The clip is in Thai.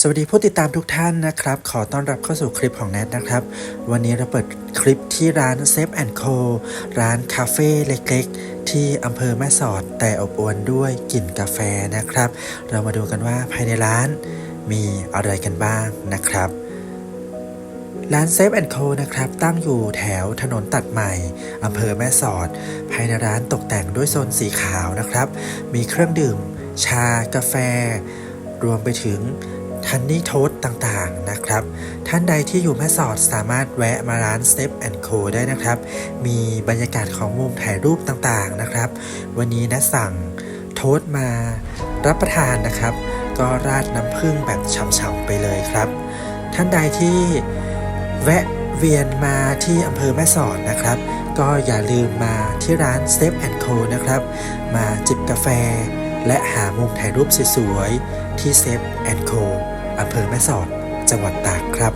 สวัสดีผู้ติดตามทุกท่านนะครับ ขอต้อนรับเข้าสู่คลิปของแนทนะครับ วันนี้เราเปิดคลิปที่ร้าน s a f e Co ร้านคาเฟ่เล็กๆ ที่อำเภอแม่สอดแต่อบอวลด้วยกลิ่นกาแฟนะครับ เรามาดูกันว่าภายในร้านมีอะไรกันบ้างนะครับ ร้าน Safe Co นะครับ ตั้งอยู่แถวถนนตัดใหม่อำเภอแม่สอด ภายในร้านตกแต่งด้วยโซนสีขาวนะครับ มีเครื่องดื่ม ชากาแฟ รวมไปถึง ทันนี่โทสต่างๆนะครับ ท่านใดที่อยู่แม่สอดสามารถแวะมาร้าน Step Co ได้นะครับ มีบรรยากาศของมุมถ่ายรูปต่างๆนะครับ วันนี้นะสั่งโทสต์มารับประทานนะครับ ก็ราดน้ำผึ้งแบบฉ่ำๆไปเลยครับ ท่านใดที่แวะเวียนมาที่อำเภอแม่สอดนะครับ ก็อย่าลืมมาที่ร้าน Step Co นะครับ มาจิบกาแฟและหามุมถ่ายรูปสวยๆที่ Step Co อำเภอแม่สอด จังหวัดตากครับ